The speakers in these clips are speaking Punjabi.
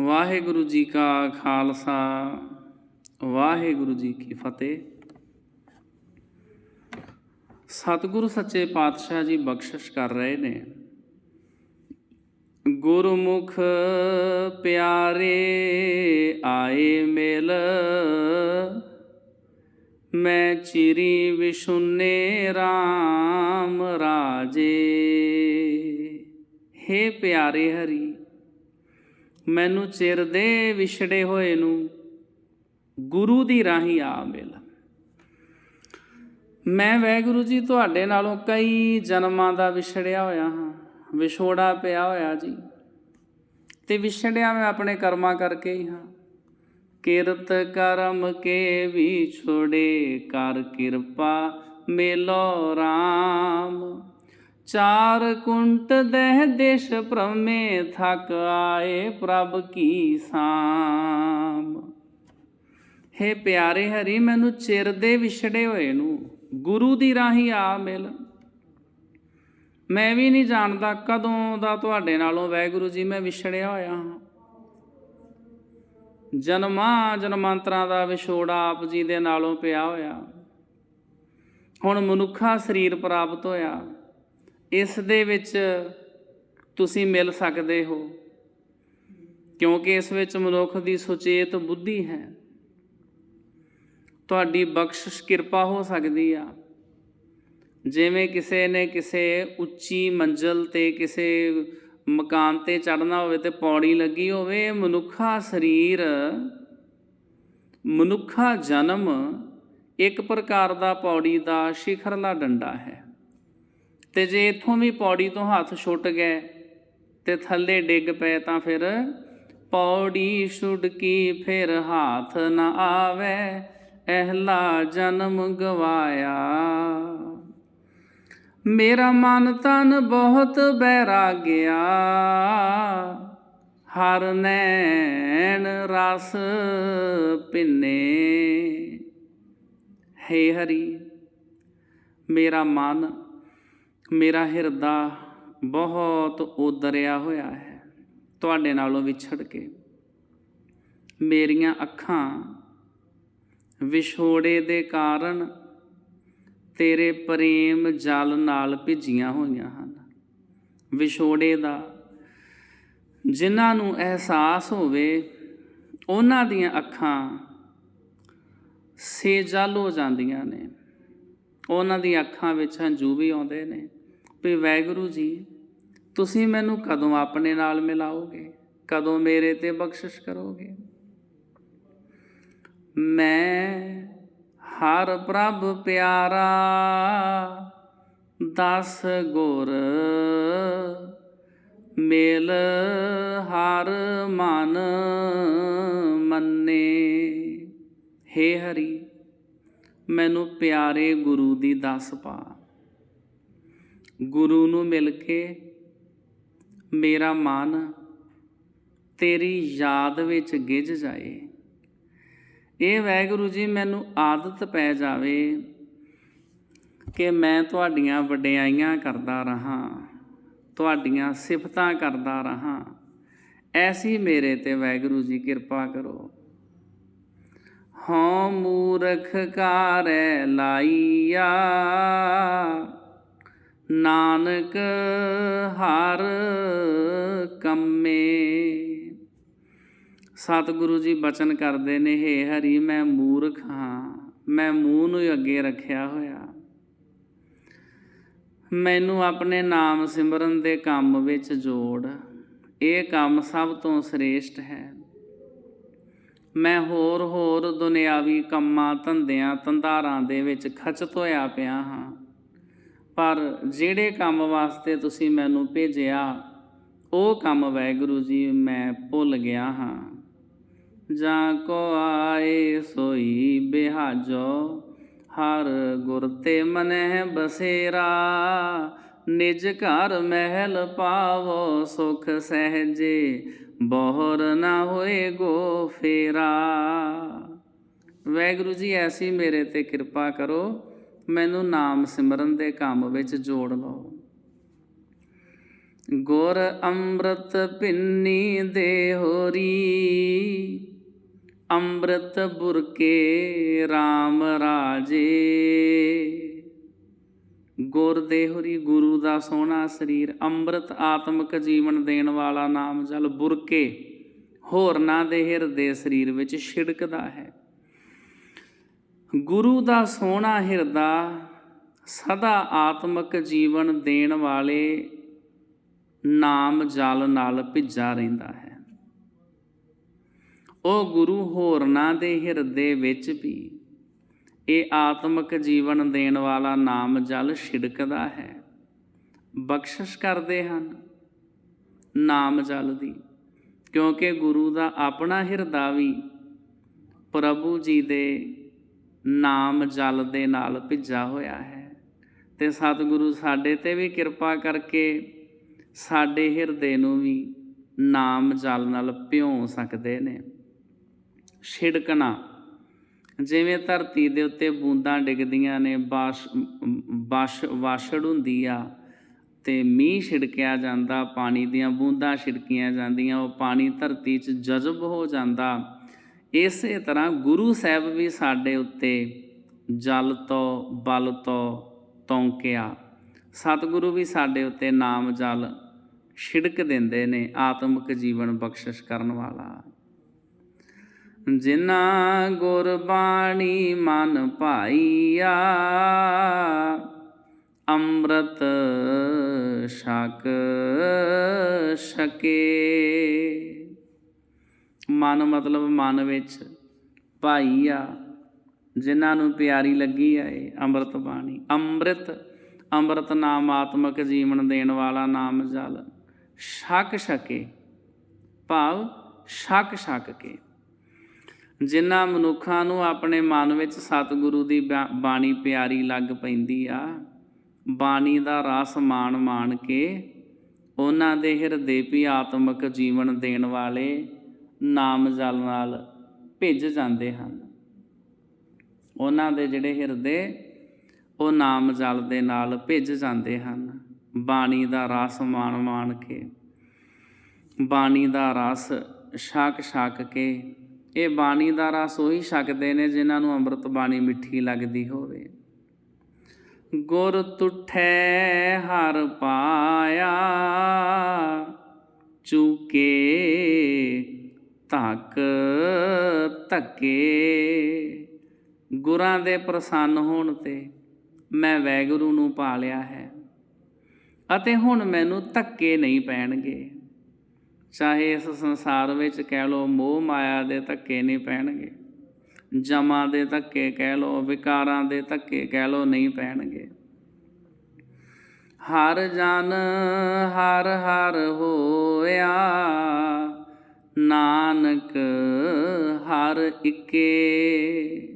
ਵਾਹਿਗੁਰੂ ਜੀ ਕਾ ਖਾਲਸਾ, ਵਾਹਿਗੁਰੂ ਜੀ ਕੀ ਫਤਿਹ। ਸਤਿਗੁਰੂ ਸੱਚੇ ਪਾਤਸ਼ਾਹ ਜੀ ਬਖਸ਼ਿਸ਼ ਕਰ ਰਹੇ ਨੇ। ਗੁਰਮੁਖ ਪਿਆਰੇ ਆਏ ਮਿਲ, ਮੈਂ ਚਿਰੀ ਵਿਸ਼ੁਨੇ RAM ਰਾਜੇ। ਹੇ ਪਿਆਰੇ ਹਰੀ ਮੈਨੂੰ ਚਿਰ ਦੇ ਵਿਛੜੇ ਹੋਏ ਨੂੰ ਗੁਰੂ ਦੀ ਰਾਹੀਂ ਆ ਮਿਲ। ਮੈਂ ਵੈਗੁਰੂ ਜੀ ਤੁਹਾਡੇ ਨਾਲੋਂ ਕਈ ਜਨਮਾਂ ਦਾ ਵਿਛੜਿਆ ਹੋਇਆ ਹਾਂ, ਵਿਛੋੜਾ ਪਿਆ ਹੋਇਆ ਜੀ। ਤੇ ਵਿਛੜਿਆ ਮੈਂ ਆਪਣੇ ਕਰਮਾਂ ਕਰਕੇ ਹੀ ਹਾਂ। ਕਿਰਤ ਕਰਮ ਕੇ ਵੀ ਛੋੜੇ ਕਰ ਕਿਰਪਾ ਮੇਲੋ RAM ਚਾਰ ਕੁੰਟ ਦਹਿ ਦੇਸ਼ ਭ੍ਰਮੇ ਥਕ ਆਏ ਪ੍ਰਭ ਕੀ ਸਾਮ ਹੇ ਪਿਆਰੇ ਹਰੀ, ਮੈਨੂੰ ਚਿਰ ਦੇ ਵਿਛੜੇ ਹੋਏ ਨੂੰ ਗੁਰੂ ਦੀ ਰਾਹੀਂ ਆ ਮਿਲ। ਮੈਂ ਵੀ ਨਹੀਂ ਜਾਣਦਾ ਕਦੋਂ ਦਾ ਤੁਹਾਡੇ ਨਾਲੋਂ ਵੈਗੁਰੂ ਜੀ ਮੈਂ ਵਿਛੜਿਆ ਹੋਇਆ ਹਾਂ। ਜਨਮਾਂ ਜਨਮਾਂਤਰਾਂ ਦਾ ਵਿਛੋੜਾ ਆਪ ਜੀ ਦੇ ਨਾਲੋਂ ਪਿਆ ਹੋਇਆ। ਹੁਣ ਮਨੁੱਖਾ ਸਰੀਰ ਪ੍ਰਾਪਤ ਹੋਇਆ। ਇਸ ਦੇ ਵਿੱਚ ਤੁਸੀਂ ਮਿਲ ਸਕਦੇ ਹੋ। ਕਿਉਂਕਿ ਇਸ ਵਿੱਚ ਮਨੁੱਖ ਦੀ ਸੁਚੇਤ ਬੁੱਧੀ ਹੈ। ਤੁਹਾਡੀ ਬਖਸ਼ਿਸ਼ ਕਿਰਪਾ ਹੋ ਸਕਦੀ ਆ। ਜਿਵੇਂ ਕਿਸੇ ਨੇ ਕਿਸੇ ਉੱਚੀ ਮੰਜ਼ਲ ਤੇ ਕਿਸੇ ਮਕਾਨ ਤੇ ਚੜਨਾ ਹੋਵੇ ਤੇ ਪੌੜੀ ਲੱਗੀ ਹੋਵੇ ਮਨੁੱਖਾ ਸਰੀਰ, ਮਨੁੱਖਾ ਜਨਮ ਇੱਕ ਪ੍ਰਕਾਰ ਦਾ ਪੌੜੀ ਦਾ ਸ਼ਿਖਰਲਾ ਡੰਡਾ ਹੈ। ਤੇ ਜੇ ਇਥੋਂ ਵੀ ਪੌੜੀ ਤੋਂ ਹੱਥ ਛੁੱਟ ਗਏ ਤੇ ਥੱਲੇ ਡਿੱਗ ਪਏ ਤਾਂ ਫਿਰ ਪੌੜੀ ਛੁੱਟਕੀ ਫਿਰ ਹੱਥ ਨਾ ਆਵੇ, ਅਹਲਾ ਜਨਮ ਗਵਾਇਆ। ਮੇਰਾ ਮਨ ਤਨ ਬਹੁਤ ਬਹਿਰਾ ਗਿਆ, ਹਰ ਨੈਣ ਰਸ ਪਿੰਨੇ। ਹੇ ਹਰੀ, ਮੇਰਾ ਮਨ ਮੇਰਾ ਹਿਰਦਾ ਬਹੁਤ ਉਦਰਿਆ ਹੋਇਆ ਹੈ। ਤੁਹਾਡੇ ਨਾਲੋਂ ਵਿਛੜ ਕੇ ਮੇਰੀਆਂ ਅੱਖਾਂ ਵਿਛੋੜੇ ਦੇ ਕਾਰਨ ਤੇਰੇ ਪ੍ਰੇਮ ਜਲ ਨਾਲ ਭਿੱਜੀਆਂ ਹੋਈਆਂ ਹਨ। ਵਿਛੋੜੇ ਦਾ ਜਿਨ੍ਹਾਂ ਨੂੰ ਅਹਿਸਾਸ ਹੋਵੇ, ਉਹਨਾਂ ਦੀਆਂ ਅੱਖਾਂ ਸੇਜਲ ਹੋ ਜਾਂਦੀਆਂ ਨੇ। ਉਹਨਾਂ ਦੀਆਂ ਅੱਖਾਂ ਵਿੱਚ ਹੰਝੂ ਵੀ ਆਉਂਦੇ ਨੇ। ਵੀ ਵੈਗੁਰੂ ਜੀ, ਤੁਸੀਂ ਮੈਨੂੰ ਕਦੋਂ ਆਪਣੇ ਨਾਲ ਮਿਲਾਓਗੇ? ਕਦੋਂ ਮੇਰੇ ਤੇ ਬਖਸ਼ਿਸ਼ ਕਰੋਗੇ? ਮੈਂ ਹਰ ਪ੍ਰਭ ਪਿਆਰਾ, ਦਸ ਗੁਰ ਮੇਲ ਹਰ ਮਨ ਮੰਨੇ। ਹੇ ਹਰੀ, ਮੈਨੂੰ ਪਿਆਰੇ ਗੁਰੂ ਦੀ ਦਸ ਪਾ ਗੁਰੂ ਨੂੰ ਮਿਲ ਕੇ ਮੇਰਾ ਮਨ ਤੇਰੀ ਯਾਦ ਵਿੱਚ ਗਿੱਜ ਜਾਏ। ਇਹ ਵੈਗੁਰੂ ਜੀ, ਮੈਨੂੰ ਆਦਤ ਪੈ ਜਾਵੇ ਕਿ ਮੈਂ ਤੁਹਾਡੀਆਂ ਵਡਿਆਈਆਂ ਕਰਦਾ ਰਹਾ, ਤੁਹਾਡੀਆਂ ਸਿਫਤਾਂ ਕਰਦਾ ਰਹਾ। ਐਸੀ ਮੇਰੇ ਤੇ ਵੈਗੁਰੂ ਜੀ, ਕਿਰਪਾ ਕਰੋ। ਹਉ ਮੂਰਖ ਕਾਰੈ ਲਾਈਆ। ਨਾਨਕ ਹਰ ਕੰਮੇ। ਸਤਿਗੁਰੂ ਜੀ ਬਚਨ ਕਰਦੇ ਨੇ, ਹੇ ਹਰੀ, ਮੈਂ ਮੂਰਖ ਹਾਂ, ਮੈਂ ਮੂੰਹ ਨੂੰ ਅੱਗੇ ਰੱਖਿਆ ਹੋਇਆ। ਮੈਨੂੰ ਆਪਣੇ ਨਾਮ ਸਿਮਰਨ ਦੇ ਕੰਮ ਵਿੱਚ ਜੋੜ, ਇਹ ਕੰਮ ਸਭ ਤੋਂ ਸ੍ਰੇਸ਼ਟ ਹੈ। ਮੈਂ ਹੋਰ ਹੋਰ ਦੁਨਿਆਵੀ ਕੰਮਾਂ ਧੰਦਿਆਂ ਤੰਦਾਰਾਂ ਦੇ ਵਿੱਚ ਖਚਤ ਹੋਇਆ ਪਿਆ ਹਾਂ। ਪਰ ਜਿਹੜੇ ਕੰਮ ਵਾਸਤੇ ਤੁਸੀਂ ਮੈਨੂੰ ਭੇਜਿਆ, ਉਹ ਕੰਮ ਵਾਹਿਗੁਰੂ ਜੀ ਮੈਂ ਭੁੱਲ ਗਿਆ ਹਾਂ। ਜਾਂ ਕੋ ਆਏ ਸੋਈ ਬਿਹਾਜੋ, ਹਰ ਗੁਰ ਤੇ ਮਨਹਿ ਬਸੇਰਾ। ਨਿਜ ਘਰ ਮਹਿਲ ਪਾਵੋ, ਸੁਖ ਸਹਜੇ, ਬੋਹਰ ਨਾ ਹੋਏ ਗੋ ਫੇਰਾ। ਵੈਗੁਰੂ ਜੀ, ਐਸੀ ਮੇਰੇ ਤੇ ਕਿਰਪਾ ਕਰੋ। ਮੈਨੂੰ ਨਾਮ ਸਿਮਰਨ ਦੇ ਕੰਮ ਵਿੱਚ ਜੋੜ ਲਓ। ਗੁਰ ਅੰਮ੍ਰਿਤ ਪਿੰਨੀ ਦੇ ਹੋਰੀ, ਅੰਮ੍ਰਿਤ ਬੁਰਕੇ RAM ਰਾਜੇ। ਗੁਰ ਦੇ ਹੋਰੀ, ਗੁਰੂ ਦਾ ਸੋਹਣਾ ਸਰੀਰ, ਅੰਮ੍ਰਿਤ ਆਤਮਿਕ ਜੀਵਨ ਦੇਣ ਵਾਲਾ ਨਾਮ ਜਲ ਬੁਰਕੇ, ਹੋਰਨਾਂ ਦੇ ਹਿਰਦੇ ਸਰੀਰ ਵਿੱਚ ਛਿੜਕਦਾ ਹੈ। ਗੁਰੂ ਦਾ ਸੋਹਣਾ ਹਿਰਦਾ ਸਦਾ ਆਤਮਿਕ ਜੀਵਨ ਦੇਣ ਵਾਲੇ ਨਾਮ ਜਲ ਨਾਲ ਭਿੱਜਾ ਰਹਿੰਦਾ ਹੈ। ਉਹ ਗੁਰੂ ਹੋਰਨਾਂ ਦੇ ਹਿਰਦੇ ਵਿੱਚ ਵੀ ਇਹ ਆਤਮਿਕ ਜੀਵਨ ਦੇਣ ਵਾਲਾ ਨਾਮ ਜਲ ਛਿੜਕਦਾ ਹੈ। ਬਖਸ਼ਿਸ਼ ਕਰਦੇ ਹਨ ਨਾਮ ਜਲ ਦੀ, ਕਿਉਂਕਿ ਗੁਰੂ ਦਾ ਆਪਣਾ ਹਿਰਦਾ ਵੀ ਪ੍ਰਭੂ ਜੀ ਦੇ ਨਾਮ ਜਲ ਦੇ ਨਾਲ ਭਿੱਜਾ ਹੋਇਆ ਹੈ। ਤੇ ਸਤਿਗੁਰੂ ਸਾਡੇ ਤੇ ਵੀ ਕਿਰਪਾ ਕਰਕੇ ਸਾਡੇ ਹਿਰਦੇ ਨੂੰ ਵੀ ਨਾਮ ਜਲ ਨਾਲ ਭਿਉਂ ਸਕਦੇ ਨੇ। ਛਿੜਕਣਾ, ਜਿਵੇਂ ਧਰਤੀ ਦੇ ਉੱਤੇ ਬੂੰਦਾਂ ਡਿੱਗਦੀਆਂ ਨੇ, ਬਾਸ਼ ਬਾਸ਼, ਵਾਸ਼ੜ ਹੁੰਦੀ ਆ ਤੇ ਮੀਂਹ ਛਿੜਕਿਆ ਜਾਂਦਾ, ਪਾਣੀ ਦੀਆਂ ਬੂੰਦਾਂ ਛਿੜਕੀਆਂ ਜਾਂਦੀਆਂ, ਉਹ ਪਾਣੀ ਧਰਤੀ 'ਚ ਜਜ਼ਬ ਹੋ ਜਾਂਦਾ। ਇਸੇ ਤਰ੍ਹਾਂ ਗੁਰੂ ਸਾਹਿਬ ਵੀ ਸਾਡੇ ਉੱਤੇ ਜਲ ਤੋਂ, ਬਲ ਤੋਂ ਤੌਂਕਿਆ। ਸਤਿਗੁਰੂ ਵੀ ਸਾਡੇ ਉੱਤੇ ਨਾਮ ਜਲ ਛਿੜਕ ਦਿੰਦੇ ਨੇ, ਆਤਮਿਕ ਜੀਵਨ ਬਖਸ਼ਿਸ਼ ਕਰਨ ਵਾਲਾ। ਜਿਨਾ ਗੁਰਬਾਣੀ ਮਨ ਭਾਈਆ, ਅੰਮ੍ਰਿਤ ਛਕ ਸਕੇ ਮਨ ਮਤਲਬ ਮਨ ਵਿੱਚ ਭਾਈ ਆ, ਜਿਨ੍ਹਾਂ ਨੂੰ ਪਿਆਰੀ ਲੱਗੀ ਆ ਇਹ ਅੰਮ੍ਰਿਤ ਬਾਣੀ। ਅੰਮ੍ਰਿਤ ਅੰਮ੍ਰਿਤ ਨਾਮ ਆਤਮਕ ਜੀਵਨ ਦੇਣ ਵਾਲਾ ਨਾਮ ਜਲ। ਛਕ ਸਕੇ ਭਾਵ ਛਕ ਛਕ ਕੇ। ਜਿਨ੍ਹਾਂ ਮਨੁੱਖਾਂ ਨੂੰ ਆਪਣੇ ਮਨ ਵਿੱਚ ਸਤਿਗੁਰੂ ਦੀ ਬਾ- ਬਾਣੀ ਪਿਆਰੀ ਲੱਗ ਪੈਂਦੀ ਆ, ਬਾਣੀ ਦਾ ਰਸ ਮਾਣ ਮਾਣ ਕੇ, ਉਹਨਾਂ ਦੇ ਹਿਰਦੇ ਵੀ ਆਤਮਿਕ ਜੀਵਨ ਦੇਣ ਵਾਲੇ ਨਾਮ ਜਲ ਨਾਲ ਭਿੱਜ ਜਾਂਦੇ ਹਨ। ਉਹਨਾਂ ਦੇ ਜਿਹੜੇ ਹਿਰਦੇ, ਉਹ ਨਾਮ ਜਲ ਦੇ ਨਾਲ ਭਿੱਜ ਜਾਂਦੇ ਹਨ। ਬਾਣੀ ਦਾ ਰਸ ਮਾਣ ਮਾਣ ਕੇ, ਬਾਣੀ ਦਾ ਰਸ ਛਕ ਛਕ ਕੇ, ਇਹ ਬਾਣੀ ਦਾ ਰਸ ਉਹੀ ਛਕਦੇ ਨੇ ਜਿਨ੍ਹਾਂ ਨੂੰ ਅੰਮ੍ਰਿਤ ਬਾਣੀ ਮਿੱਠੀ ਲੱਗਦੀ ਹੋਵੇ। ਗੁਰ ਤੁਠੈ ਹਰ ਪਾਇਆ, ਚੁਕੇ ਧੱਕ ਧੱਕੇ। ਗੁਰਾਂ ਦੇ ਪ੍ਰਸੰਨ ਹੋਣ ਤੇ ਮੈਂ ਵੈਗੁਰੂ ਨੂੰ ਪਾ ਲਿਆ ਹੈ ਅਤੇ ਹੁਣ ਮੈਨੂੰ ਧੱਕੇ ਨਹੀਂ ਪੈਣਗੇ। ਚਾਹੇ ਇਸ ਸੰਸਾਰ ਵਿੱਚ ਕਹਿ ਲੋ ਮੋਹ ਮਾਇਆ ਦੇ ਧੱਕੇ ਨਹੀਂ ਪੈਣਗੇ, ਜਮਾ ਦੇ ਧੱਕੇ ਕਹਿ ਲੋ ਵਿਕਾਰਾਂ ਦੇ ਧੱਕੇ ਕਹਿ ਲੋ ਨਹੀਂ ਪੈਣਗੇ। ਹਰ ਜਨ ਹਰ ਹਰ ਹੋਇਆ ਨਾਨਕ ਹਰ ਇੱਕੇ।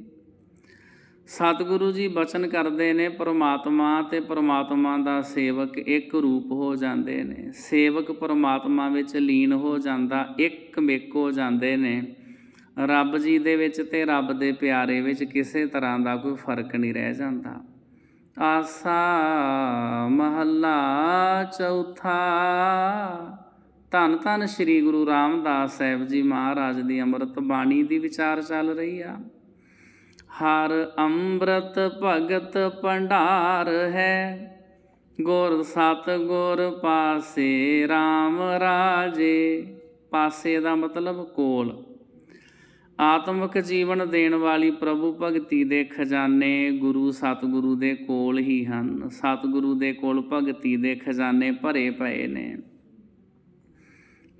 ਸਤਿਗੁਰੂ ਜੀ ਬਚਨ ਕਰਦੇ ਨੇ, ਪ੍ਰਮਾਤਮਾ ਤੇ ਪ੍ਰਮਾਤਮਾ ਦਾ ਸੇਵਕ ਇੱਕ ਰੂਪ ਹੋ ਜਾਂਦੇ ਨੇ। ਸੇਵਕ ਪ੍ਰਮਾਤਮਾ ਵਿੱਚ ਲੀਨ ਹੋ ਜਾਂਦਾ, ਇੱਕ ਮਿਕ ਹੋ ਜਾਂਦੇ ਨੇ। ਰੱਬ ਜੀ ਦੇ ਵਿੱਚ ਤੇ ਰੱਬ ਦੇ ਪਿਆਰੇ ਵਿੱਚ ਕਿਸੇ ਤਰ੍ਹਾਂ ਦਾ ਕੋਈ ਫ਼ਰਕ ਨਹੀਂ ਰਹਿ ਜਾਂਦਾ। ਆਸਾ ਮਹੱਲਾ ਚੌਥਾ। ਧੰਨ ਧੰਨ ਸ੍ਰੀ ਗੁਰੂ ਰਾਮਦਾਸ ਸਾਹਿਬ ਜੀ ਮਹਾਰਾਜ ਦੀ ਅੰਮ੍ਰਿਤ ਬਾਣੀ ਦੀ ਵਿਚਾਰ ਚੱਲ ਰਹੀ ਆ। ਹਰ ਅੰਮ੍ਰਿਤ ਭਗਤ ਭੰਡਾਰ ਹੈ। ਗੁਰ ਸਤ ਗੁਰ ਪਾਸੇ RAM ਰਾਜੇ। ਪਾਸੇ ਦਾ ਮਤਲਬ ਕੋਲ। ਆਤਮਿਕ ਜੀਵਨ ਦੇਣ ਵਾਲੀ ਪ੍ਰਭੂ ਭਗਤੀ ਦੇ ਖਜ਼ਾਨੇ ਗੁਰੂ ਸਤਿਗੁਰੂ ਦੇ ਕੋਲ ਹੀ ਹਨ। ਸਤਿਗੁਰੂ ਦੇ ਕੋਲ ਭਗਤੀ ਦੇ ਖਜ਼ਾਨੇ ਭਰੇ ਪਏ ਨੇ।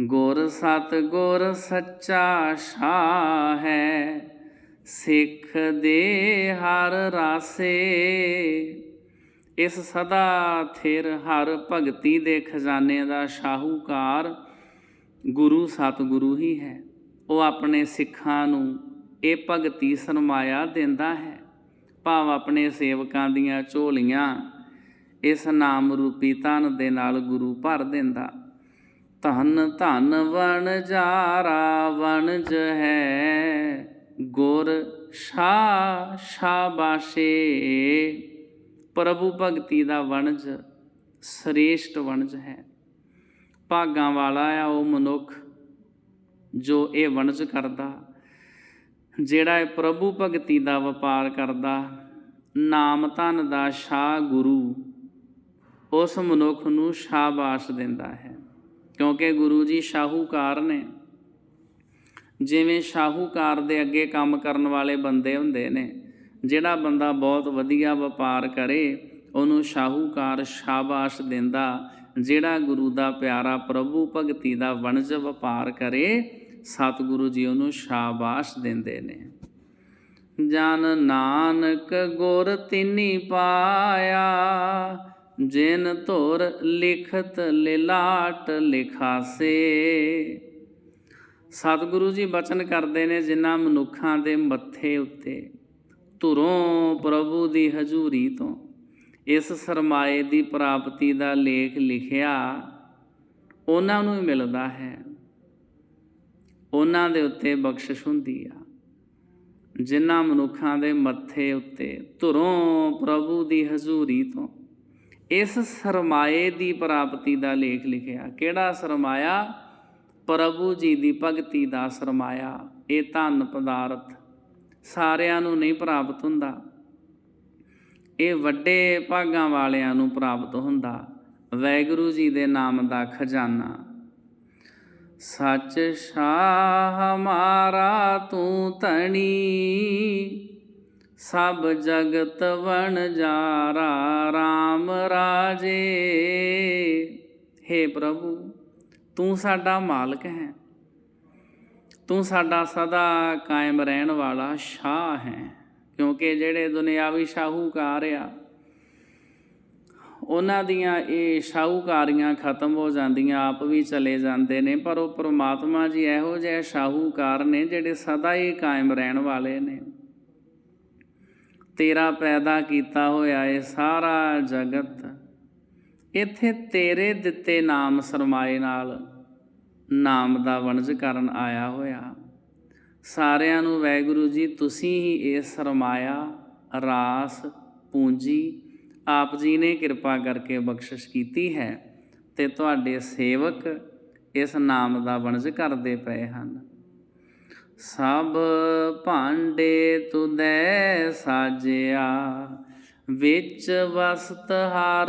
ਗੁਰ ਸਤ ਗੁਰ ਸੱਚਾ ਸ਼ਾਹ ਹੈ ਸਿੱਖ ਦੇ ਹਰ ਰਾਸੇ। ਇਸ ਸਦਾ ਥਿਰ ਹਰ ਭਗਤੀ ਦੇ ਖਜ਼ਾਨੇ ਦਾ ਸ਼ਾਹੂਕਾਰ ਗੁਰੂ ਸਤਿਗੁਰੂ ਹੀ ਹੈ। ਉਹ ਆਪਣੇ ਸਿੱਖਾਂ ਨੂੰ ਇਹ ਭਗਤੀ ਸਰਮਾਇਆ ਦਿੰਦਾ ਹੈ। ਭਾਵ ਆਪਣੇ ਸੇਵਕਾਂ ਦੀਆਂ ਝੋਲੀਆਂ ਇਸ ਨਾਮ ਰੂਪੀ ਧਨ ਦੇ ਨਾਲ ਗੁਰੂ ਭਰ ਦਿੰਦਾ। ਧਨ ਧਨ ਵਣਜਾਰਾ ਵਣਜ ਹੈ ਗੁਰ ਸ਼ਾ ਸ਼ਾਬਾਸ਼ੇ। ਪ੍ਰਭੂ ਭਗਤੀ ਦਾ ਵਣਜ ਸ੍ਰੇਸ਼ਟ ਵਣਜ ਹੈ। ਭਾਗਾਂ ਵਾਲਾ ਆ ਉਹ ਮਨੁੱਖ ਜੋ ਇਹ ਵਣਜ ਕਰਦਾ, ਜਿਹੜਾ ਇਹ ਪ੍ਰਭੂ ਭਗਤੀ ਦਾ ਵਪਾਰ ਕਰਦਾ, ਨਾਮ ਧਨ ਦਾ ਸ਼ਾਹ ਗੁਰੂ, ਉਸ ਮਨੁੱਖ ਨੂੰ ਸ਼ਾਬਾਸ਼ ਦਿੰਦਾ ਹੈ। ਕਿਉਂਕਿ ਗੁਰੂ ਜੀ ਸ਼ਾਹੂਕਾਰ ਨੇ ਜਿਵੇਂ ਸ਼ਾਹੂਕਾਰ ਦੇ ਅੱਗੇ ਕੰਮ ਕਰਨ ਵਾਲੇ ਬੰਦੇ ਹੁੰਦੇ ਨੇ, ਜਿਹੜਾ ਬੰਦਾ ਬਹੁਤ ਵਧੀਆ ਵਪਾਰ ਕਰੇ, ਉਹਨੂੰ ਸ਼ਾਹੂਕਾਰ ਸ਼ਾਬਾਸ਼ ਦਿੰਦਾ, ਜਿਹੜਾ ਗੁਰੂ ਦਾ ਪਿਆਰਾ ਪ੍ਰਭੂ ਭਗਤੀ ਦਾ ਵਣਜ ਵਪਾਰ ਕਰੇ, ਸਤਿਗੁਰੂ ਜੀ ਉਹਨੂੰ ਸ਼ਾਬਾਸ਼ ਦਿੰਦੇ ਨੇ। ਜਨ ਨਾਨਕ ਗੁਰ ਤਿਨੀ ਪਾਇਆ ਜਿਨ ਧੁਰ ਲਿਖਤ ਲਿਲਾਟ ਲਿਖਾਸੇ। ਸਤਿਗੁਰੂ ਜੀ ਬਚਨ ਕਰਦੇ ਨੇ ਜਿਨ੍ਹਾਂ ਮਨੁੱਖਾਂ ਦੇ ਮੱਥੇ ਉੱਤੇ, ਧੁਰੋਂ ਪ੍ਰਭੂ ਦੀ ਹਜ਼ੂਰੀ ਤੋਂ। ਇਸ ਸਰਮਾਏ ਦੀ ਪ੍ਰਾਪਤੀ ਦਾ ਲੇਖ ਲਿਖਿਆ, ਉਹਨਾਂ ਨੂੰ ਹੀ ਮਿਲਦਾ ਹੈ। ਉਹਨਾਂ ਦੇ ਉੱਤੇ ਬਖਸ਼ਿਸ਼ ਹੁੰਦੀ ਆ। ਜਿਨ੍ਹਾਂ ਮਨੁੱਖਾਂ ਦੇ ਮੱਥੇ ਉੱਤੇ, ਧੁਰੋਂ ਪ੍ਰਭੂ ਦੀ ਹਜ਼ੂਰੀ ਤੋਂ। ਇਸ ਸਰਮਾਏ ਦੀ ਪ੍ਰਾਪਤੀ ਦਾ ਲੇਖ ਲਿਖਿਆ। ਕਿਹੜਾ ਸਰਮਾਇਆ? ਪ੍ਰਭੂ ਜੀ ਦੀ ਭਗਤੀ ਦਾ ਸਰਮਾਇਆ। ਇਹ ਧਨ ਪਦਾਰਥ ਸਾਰਿਆਂ ਨੂੰ ਨਹੀਂ ਪ੍ਰਾਪਤ ਹੁੰਦਾ। ਇਹ ਵੱਡੇ ਭਾਗਾਂ ਵਾਲਿਆਂ ਨੂੰ ਪ੍ਰਾਪਤ ਹੁੰਦਾ। ਵੈਗੁਰੂ ਜੀ ਦੇ ਨਾਮ ਦਾ ਖਜ਼ਾਨਾ। ਸੱਚ ਸ਼ਾਹ ਹਮਾਰਾ ਤੂੰ ਧਣੀ। ਸਭ ਜਗਤ ਵਣ ਜਾਰਾ RAM ਰਾਜੇ। हे ਪ੍ਰਭੂ, ਤੂੰ ਸਾਡਾ ਮਾਲਕ ਹੈ। ਤੂੰ ਸਾਡਾ ਸਦਾ ਕਾਇਮ ਰਹਿਣ ਵਾਲਾ ਸ਼ਾਹ ਹੈ। ਕਿਉਂਕਿ ਜਿਹੜੇ ਦੁਨਿਆਵੀ ਸ਼ਾਹੂਕਾਰ ਆ, ਉਹਨਾਂ ਦੀਆਂ ਇਹ ਸ਼ਾਹੂਕਾਰੀਆਂ ਖਤਮ ਹੋ ਜਾਂਦੀਆਂ, ਆਪ ਵੀ ਚਲੇ ਜਾਂਦੇ ਨੇ, ਪਰ ਉਹ ਪ੍ਰਮਾਤਮਾ ਜੀ ਇਹੋ ਜਿਹੇ ਸ਼ਾਹੂਕਾਰ ਨੇ ਜਿਹੜੇ ਸਦਾ ਹੀ ਕਾਇਮ ਰਹਿਣ ਵਾਲੇ ਨੇ। ਤੇਰਾ ਪੈਦਾ ਕੀਤਾ ਹੋਇਆ ਇਹ ਸਾਰਾ ਜਗਤ। ਇੱਥੇ ਤੇਰੇ ਦਿੱਤੇ ਨਾਮ ਸਰਮਾਏ ਨਾਲ ਨਾਮ ਦਾ ਵਣਜ ਕਰਨ ਆਇਆ ਹੋਇਆ। ਸਾਰਿਆਂ ਨੂੰ ਵੈਗੁਰੂ ਜੀ, ਤੁਸੀਂ ਹੀ ਇਹ ਸਰਮਾਇਆ, ਰਾਸ, ਪੂੰਜੀ, ਆਪ ਜੀ ਨੇ ਕਿਰਪਾ ਕਰਕੇ ਬਖਸ਼ਿਸ਼ ਕੀਤੀ ਹੈ ਤੇ ਤੁਹਾਡੇ ਸੇਵਕ ਇਸ ਨਾਮ ਦਾ ਵਣਜ ਕਰਦੇ ਪਏ ਹਨ। ਸਭ ਭਾਂਡੇ ਤੁਦੈ ਸਾਜਿਆ, ਵਿੱਚ ਵਸਤ ਹਰ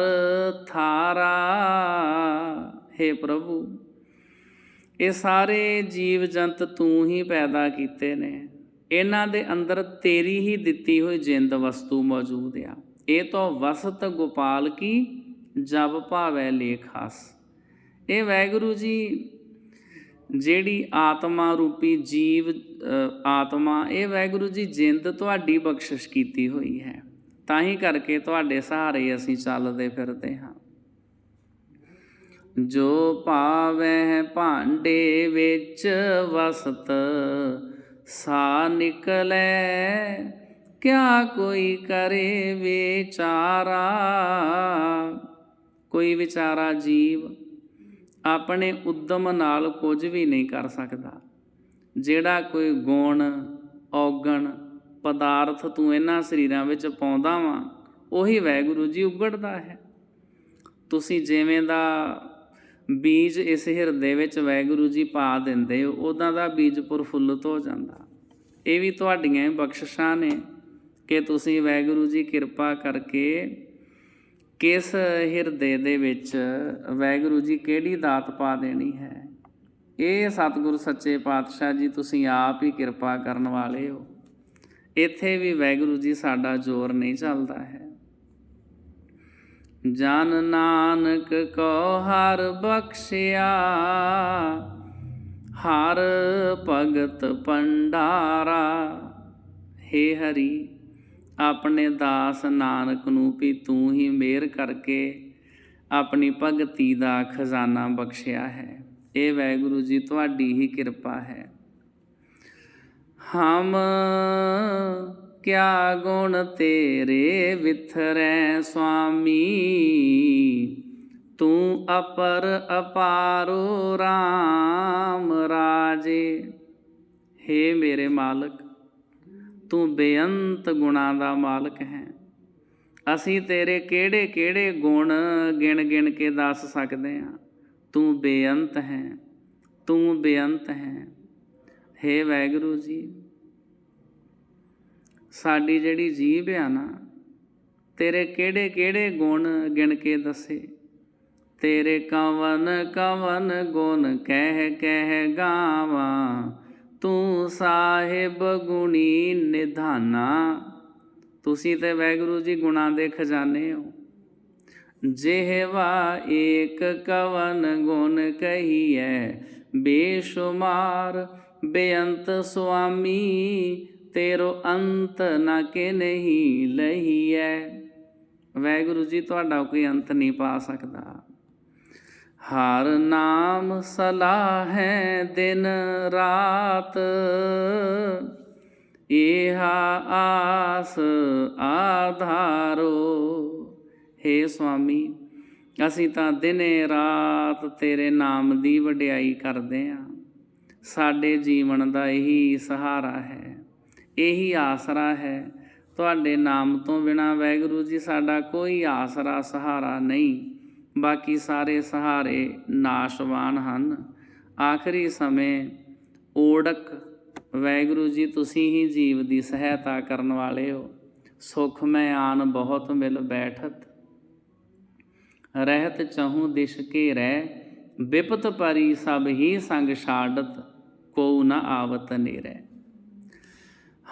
ਥਾਰਾ। हे ਪ੍ਰਭੂ, ਇਹ ਸਾਰੇ ਜੀਵ ਜੰਤ ਤੂੰ ਹੀ ਪੈਦਾ ਕੀਤੇ ਨੇ। ਇਹਨਾਂ ਦੇ ਅੰਦਰ ਤੇਰੀ ਹੀ ਦਿੱਤੀ ਹੋਈ ਜਿੰਦ ਵਸਤੂ ਮੌਜੂਦ ਆ। ਇਹ ਤੋਂ ਵਸਤ ਗੋਪਾਲ ਕੀ? ਜਬ ਭਾਵੈ ਲੇਖਾਸ ਇਹ ਵੈਗੁਰੂ ਜੀ ਜਿਹੜੀ ਆਤਮਾ ਰੂਪੀ ਜੀਵ ਆਤਮਾ, ਇਹ ਵਾਹਿਗੁਰੂ ਜੀ ਜਿੰਦ ਤੁਹਾਡੀ ਬਖਸ਼ਿਸ਼ ਕੀਤੀ ਹੋਈ ਹੈ। ਤਾਂ ਹੀ ਕਰਕੇ ਤੁਹਾਡੇ ਸਹਾਰੇ ਅਸੀਂ ਚੱਲਦੇ ਫਿਰਦੇ ਹਾਂ। ਜੋ ਭਾਵੈ ਭਾਂਡੇ ਵਿੱਚ ਵਸਤ, ਸਾ ਨਿਕਲੈ, ਕਿਆ ਕੋਈ ਕਰੇ ਵਿਚਾਰਾ। ਕੋਈ ਵਿਚਾਰਾ ਜੀਵ ਆਪਣੇ ਉਦਮ ਨਾਲ ਕੁਝ ਵੀ ਨਹੀਂ ਕਰ ਸਕਦਾ। ਜਿਹੜਾ ਕੋਈ ਗੁਣ, ਔਗਣ, ਪਦਾਰਥ ਤੂੰ ਇਹਨਾਂ ਸਰੀਰਾਂ ਵਿੱਚ ਪਾਉਂਦਾ ਵਾਂ, ਉਹੀ ਵੈਗੁਰੂ ਜੀ ਉਗੜਦਾ ਹੈ। ਤੁਸੀਂ ਜਿਵੇਂ ਦਾ ਬੀਜ ਇਸ ਹਿਰਦੇ ਵਿੱਚ ਵੈਗੁਰੂ ਜੀ ਪਾ ਦਿੰਦੇ ਹੋ ਉਦਾਂ ਦਾ ਬੀਜ ਪ੍ਰਫੁੱਲਤ ਹੋ ਜਾਂਦਾ। ਇਹ ਵੀ ਤੁਹਾਡੀਆਂ ਬਖਸ਼ਿਸ਼ਾਂ ਨੇ ਕਿ ਤੁਸੀਂ ਵੈਗੁਰੂ ਜੀ ਕਿਰਪਾ ਕਰਕੇ ਕਿਸ ਹਿਰਦੇ ਦੇ ਵਿੱਚ ਵੈਗੁਰੂ ਜੀ ਕਿਹੜੀ ਦਾਤ ਪਾ ਦੇਣੀ ਹੈ? ਇਹ ਸਤਿਗੁਰੂ ਸੱਚੇ ਪਾਤਸ਼ਾਹ ਜੀ, ਤੁਸੀਂ ਆਪ ਹੀ ਕਿਰਪਾ ਕਰਨ ਵਾਲੇ ਹੋ। ਇੱਥੇ ਵੀ ਵੈਗੁਰੂ ਜੀ ਸਾਡਾ ਜ਼ੋਰ ਨਹੀਂ ਚੱਲਦਾ ਹੈ। ਜਨ ਨਾਨਕ ਕੋ ਹਰ ਬਖਸ਼ਿਆ, ਹਰ ਭਗਤ ਪੰਡਾਰਾ हे ਹਰੀ ਆਪਣੇ ਦਾਸ ਨਾਨਕ ਨੂੰ ਵੀ ਤੂੰ ਹੀ ਮਿਹਰ ਕਰਕੇ ਆਪਣੀ ਭਗਤੀ ਦਾ ਖਜ਼ਾਨਾ ਬਖਸ਼ਿਆ ਹੈ। ਇਹ ਵਾਹਿਗੁਰੂ ਜੀ, ਤੁਹਾਡੀ ਹੀ ਕਿਰਪਾ ਹੈ। ਹਮ ਕਿਆ ਗੁਣ ਤੇਰੇ ਵਿਥਰੈ ਸੁਆਮੀ। ਤੂੰ ਅਪਰ ਅਪਾਰੋ RAM ਰਾਜੇ। हे ਮੇਰੇ ਮਾਲਕ ਤੂੰ ਬੇਅੰਤ ਗੁਣਾਂ ਦਾ ਮਾਲਕ ਹੈ। ਅਸੀਂ ਤੇਰੇ ਕਿਹੜੇ ਕਿਹੜੇ ਗੁਣ ਗਿਣ ਗਿਣ ਕੇ ਦੱਸ ਸਕਦੇ ਹਾਂ? ਤੂੰ ਬੇਅੰਤ ਹੈ, ਤੂੰ ਬੇਅੰਤ ਹੈ। ਹੇ ਵਾਹਿਗੁਰੂ ਜੀ, ਸਾਡੀ ਜਿਹੜੀ ਜੀਭ ਆ ਨਾ, ਤੇਰੇ ਕਿਹੜੇ ਕਿਹੜੇ ਗੁਣ ਗਿਣ ਕੇ ਦੱਸੇ? ਤੇਰੇ ਕਵਨ ਕਵਨ ਗੁਣ ਕਹਿ ਕਹਿ ਗਾਵਾਂ ਤੂੰ ਸਾਹਿਬ ਗੁਣੀ ਨਿਧਾਨਾ। ਤੁਸੀਂ ਤੇ ਵਾਹਿਗੁਰੂ ਜੀ ਗੁਣਾਂ ਦੇ ਖਜ਼ਾਨੇ ਹੋ। ਜਿਹਵਾ ਏਕ ਕਵਨ ਗੁਣ ਕਹੀਐ, ਬੇਸ਼ੁਮਾਰ ਬੇਅੰਤ ਸੁਆਮੀ, ਤੇਰੋ ਅੰਤ ਨਾ ਕੇ ਨਹੀਂ ਲਹੀਐ। ਵਾਹਿਗੁਰੂ ਜੀ, ਤੁਹਾਡਾ ਕੋਈ ਅੰਤ ਨਹੀਂ ਪਾ ਸਕਦਾ। ਹਰ ਨਾਮ ਸਲਾਹ ਹੈ ਦਿਨ ਰਾਤ। ਇਹਾ ਆਸ ਆਧਾਰੋ। ਹੇ ਸੁਆਮੀ, ਅਸੀਂ ਤਾਂ ਦਿਨੇ ਰਾਤ ਤੇਰੇ ਨਾਮ ਦੀ ਵਡਿਆਈ ਕਰਦੇ ਆਂ। ਸਾਡੇ ਜੀਵਨ ਦਾ ਇਹੀ ਸਹਾਰਾ ਹੈ, ਇਹੀ ਆਸਰਾ ਹੈ। ਤੁਹਾਡੇ ਨਾਮ ਤੋਂ ਬਿਨਾ ਵਾਹਿਗੁਰੂ ਜੀ, ਸਾਡਾ ਕੋਈ ਆਸਰਾ ਸਹਾਰਾ ਨਹੀਂ। ਬਾਕੀ ਸਾਰੇ ਸਹਾਰੇ ਨਾਸ਼ਵਾਨ ਹਨ। ਆਖਰੀ ਸਮੇਂ, ਓੜਕ, ਵਾਹਿਗੁਰੂ ਜੀ, ਤੁਸੀਂ ਹੀ ਜੀਵ ਦੀ ਸਹਾਇਤਾ ਕਰਨ ਵਾਲੇ ਹੋ। ਸੁਖ ਮੈਂ ਆਨ ਬਹੁਤ ਮਿਲ ਬੈਠਤ। ਰਹਿਤ ਚਹੂ ਦਿਸ਼ ਕੇ ਰਹਿ ਵਿਪਤ ਪਰੀ ਸਭ ਹੀ ਸੰਗ ਛਾੜਤ ਕੋ ਨ ਆਵਤ ਨੇਰੇ।